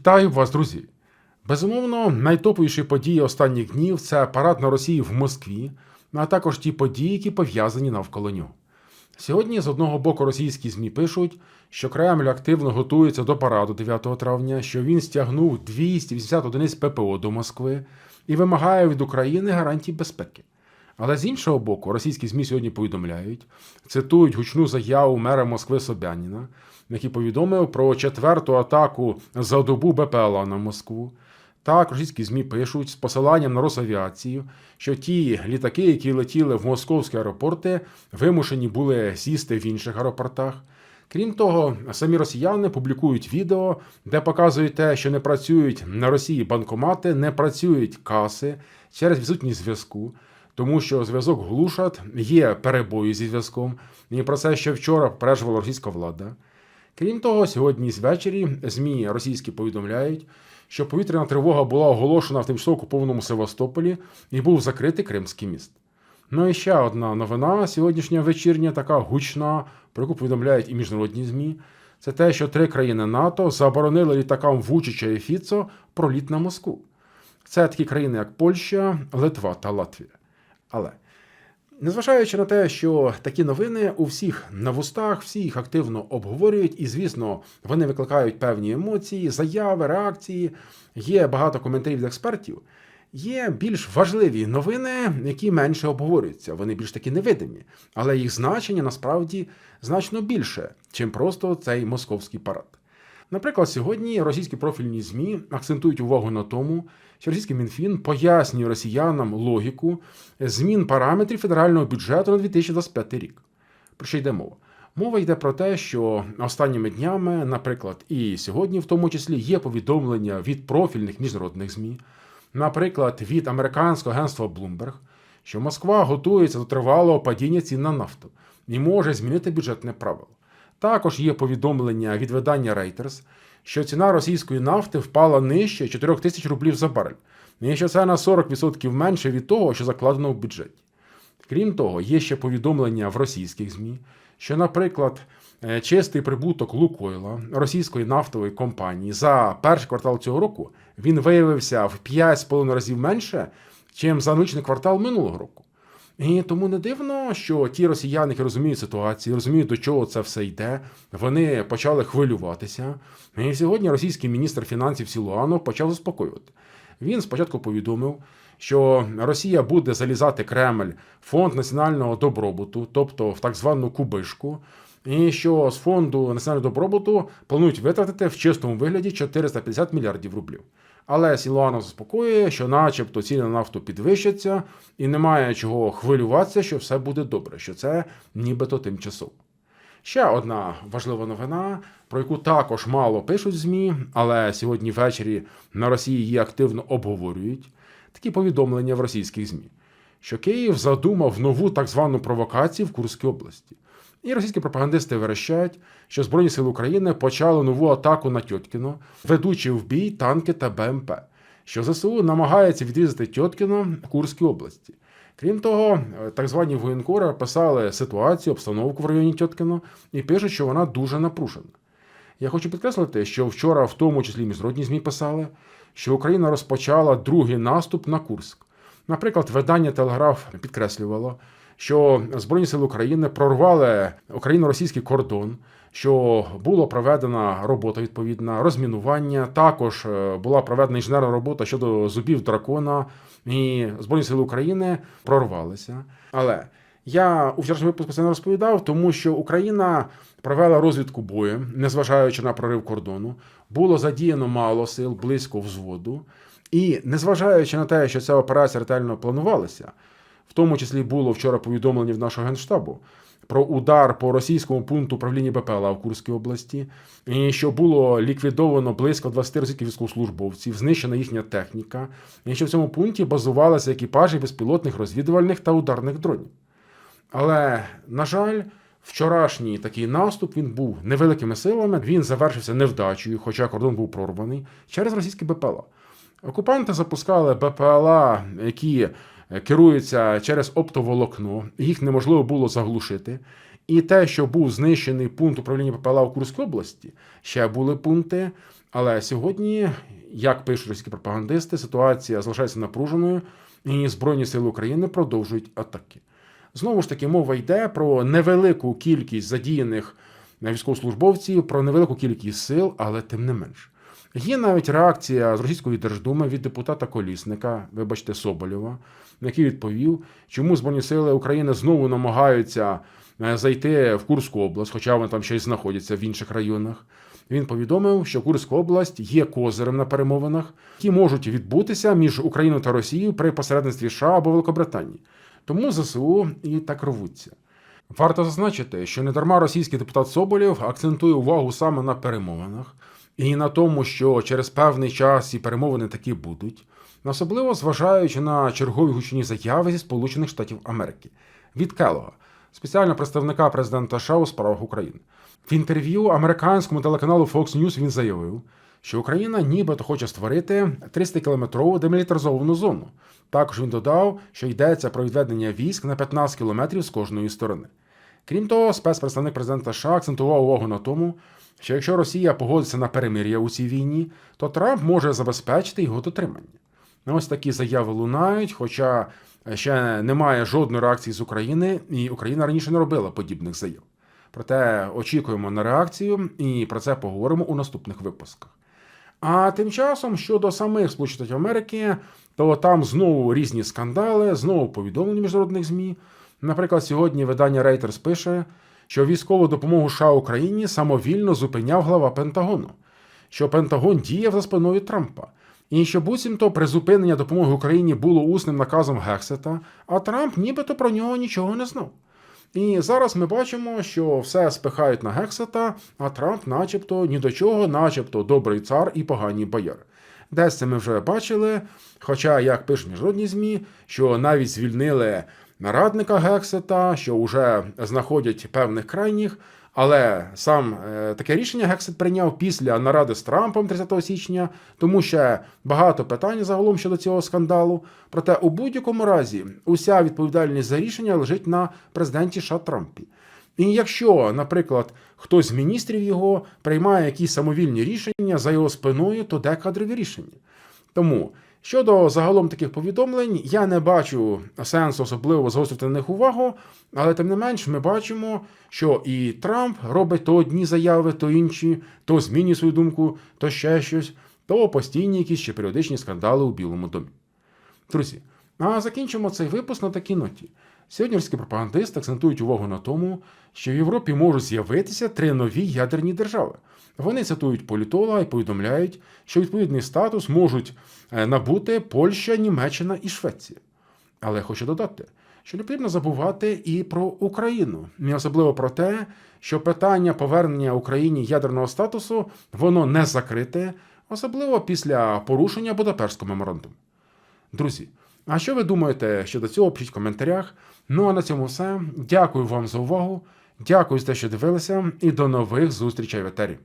Вітаю вас, друзі! Безумовно, найтоповіші події останніх днів це парад на Росії в Москві, а також ті події, які пов'язані навколо нього. Сьогодні, з одного боку, російські ЗМІ пишуть, що Кремль активно готується до параду 9 травня, що він стягнув 280 одиниць ППО до Москви і вимагає від України гарантій безпеки. Але з іншого боку, російські ЗМІ сьогодні повідомляють, цитують гучну заяву мера Москви Собяніна, який повідомив про четверту атаку за добу БПЛА на Москву. Так, російські ЗМІ пишуть з посиланням на Росавіацію, що ті літаки, які летіли в московські аеропорти, вимушені були сісти в інших аеропортах. Крім того, самі росіяни публікують відео, де показують те, що не працюють на Росії банкомати, не працюють каси через відсутність зв'язку, тому що зв'язок глушать, є перебої зі зв'язком, і про це ще вчора переживала російська влада. Крім того, сьогодні звечері ЗМІ російські повідомляють, що повітряна тривога була оголошена в тимчасово окупованому Севастополі і був закритий Кримський міст. Ну і ще одна новина сьогоднішня вечірня, така гучна, про яку повідомляють і міжнародні ЗМІ. Це те, що три країни НАТО заборонили літакам Вучича і Фіцо проліт на Москву. Це такі країни, як Польща, Литва та Латвія. Але незважаючи на те, що такі новини у всіх на вустах, всі їх активно обговорюють, і, звісно, вони викликають певні емоції, заяви, реакції. Є багато коментарів від експертів. Є більш важливі новини, які менше обговорюються. Вони більш таки невидимі, але їх значення насправді значно більше, чим просто цей московський парад. Наприклад, сьогодні російські профільні ЗМІ акцентують увагу на тому, що російський Мінфін пояснює росіянам логіку змін параметрів федерального бюджету на 2025 рік. Про що йде мова? Мова йде про те, що останніми днями, наприклад, і сьогодні, в тому числі, є повідомлення від профільних міжнародних ЗМІ, наприклад, від американського агентства Bloomberg, що Москва готується до тривалого падіння цін на нафту і може змінити бюджетне правило. Також є повідомлення від видання Reuters, що ціна російської нафти впала нижче 4 тисяч рублів за барель, і що це на 40% менше від того, що закладено в бюджеті. Крім того, є ще повідомлення в російських ЗМІ, що, наприклад, е, чистий прибуток Лукойла, російської нафтової компанії, за перший квартал цього року він виявився в 5,5 разів менше, чим за аналогічний квартал минулого року. І тому не дивно, що ті росіяни, які розуміють ситуацію, розуміють, до чого це все йде, вони почали хвилюватися. І сьогодні російський міністр фінансів Сілуанов почав заспокоювати. Він спочатку повідомив, що Росія буде залізати Кремль фонд національного добробуту, тобто в так звану кубишку, і що з фонду національного добробуту планують витратити в чистому вигляді 450 мільярдів рублів. Але Сілуанов заспокоює, що, начебто, ціни на нафту підвищаться, і немає чого хвилюватися, що все буде добре, що це нібито тимчасово. Ще одна важлива новина, про яку також мало пишуть ЗМІ, але сьогодні ввечері на Росії її активно обговорюють. Такі повідомлення в російських ЗМІ, що Київ задумав нову так звану провокацію в Курській області. І російські пропагандисти верещать, що Збройні сили України почали нову атаку на Тьоткіно, ведучи в бій танки та БМП, що ЗСУ намагається відрізати Тьоткіно в Курській області. Крім того, так звані воєнкори описали ситуацію, обстановку в районі Тьоткіно і пишуть, що вона дуже напружена. Я хочу підкреслити, що вчора, в тому числі міжнародні ЗМІ писали, що Україна розпочала другий наступ на Курськ. Наприклад, видання Телеграф підкреслювало, що Збройні сили України прорвали україно-російський кордон, що була проведена робота відповідна, розмінування. Також е, була проведена інженерна робота щодо зубів дракона, і Збройні сили України прорвалися. Але я у вчорашньому випуску це не розповідав, тому що Україна провела розвідку бою, незважаючи на прорив кордону, було задіяно мало сил, близько взводу. І незважаючи на те, що ця операція ретельно планувалася, в тому числі було вчора повідомлення в нашого генштабу про удар по російському пункту управління БПЛА в Курській області, і що було ліквідовано близько 20 російських військовослужбовців, знищена їхня техніка, і що в цьому пункті базувалися екіпажі безпілотних розвідувальних та ударних дронів. Але, на жаль, вчорашній такий наступ він був невеликими силами, він завершився невдачею, хоча кордон був прорваний через російські БПЛА. Окупанти запускали БПЛА, які керуються через оптоволокно, їх неможливо було заглушити. І те, що був знищений пункт управління ППЛА в Курській області, ще були пункти, Але сьогодні, як пишуть російські пропагандисти, ситуація залишається напруженою, і Збройні сили України продовжують атаки. Знову ж таки, мова йде про невелику кількість задіяних військовослужбовців, про невелику кількість сил, але тим не менш. Є навіть реакція з російської держдуми від депутата Колісника, вибачте, Соболєва, який відповів, чому Збройні сили України знову намагаються е, зайти в Курську область, хоча вони там ще й знаходяться в інших районах. Він повідомив, що Курська область є козирем на перемовинах, які можуть відбутися між Україною та Росією при посередництві США або Великобританії. Тому ЗСУ і так рвуться. Варто зазначити, що недарма російський депутат Соболєв акцентує увагу саме на перемовинах і на тому, що через певний час і перемовини такі будуть, особливо зважаючи на чергові гучні заяви зі Сполучених Штатів Америки від Келога, спеціального представника президента США у справах України. В інтерв'ю американському телеканалу Fox News він заявив, що Україна нібито хоче створити 300-кілометрову демілітаризовану зону. Також він додав, що йдеться про відведення військ на 15 кілометрів з кожної сторони. Крім того, спецпредставник президента США акцентував увагу на тому, що якщо Росія погодиться на перемир'я у цій війні, то Трамп може забезпечити його дотримання. Ось такі заяви лунають, хоча ще немає жодної реакції з України, і Україна раніше не робила подібних заяв. Проте очікуємо на реакцію і про це поговоримо у наступних випусках. А тим часом щодо самих Сполучених Америки, то там знову різні скандали, знову повідомлення міжнародних ЗМІ. Наприклад, сьогодні видання Reuters пише, що військову допомогу США Україні самовільно зупиняв глава Пентагону, що Пентагон діяв за спиною Трампа. І що буцімто призупинення допомоги Україні було усним наказом Гексета, а Трамп нібито про нього нічого не знав. І зараз ми бачимо, що все спихають на Гексета, а Трамп, начебто, ні до чого, начебто, добрий цар і погані бояри. Десь це ми вже бачили. Хоча, як пишуть міжнародні ЗМІ, що навіть звільнили нарадника Гексета, що вже знаходять певних крайніх. Але сам е, таке рішення Гексет прийняв після наради з Трампом 30 січня, тому ще багато питань загалом щодо цього скандалу. Проте у будь-якому разі уся відповідальність за рішення лежить на президенті США Трампі. І якщо, наприклад, хтось з міністрів його приймає якісь самовільні рішення за його спиною, то де кадрові рішення? Тому щодо загалом таких повідомлень, я не бачу сенсу особливо загострити на них увагу, але тим не менш ми бачимо, що і Трамп робить то одні заяви, то інші, то змінює свою думку, то ще щось, то постійні якісь ще періодичні скандали у Білому домі. Друзі, а закінчимо цей випуск на такій ноті. Сьогодні російські пропагандисти акцентують увагу на тому, що в Європі можуть з'явитися три нові ядерні держави. Вони цитують політолога і повідомляють, що відповідний статус можуть е, набути Польща, Німеччина і Швеція. Але хочу додати, що не потрібно забувати і про Україну, і особливо про те, що питання повернення Україні ядерного статусу воно не закрите, особливо після порушення Будапештського меморандуму. Друзі, а що ви думаєте щодо цього? Пишіть в коментарях. Ну а на цьому все. Дякую вам за увагу. Дякую за те, що дивилися, і до нових зустрічей в етері.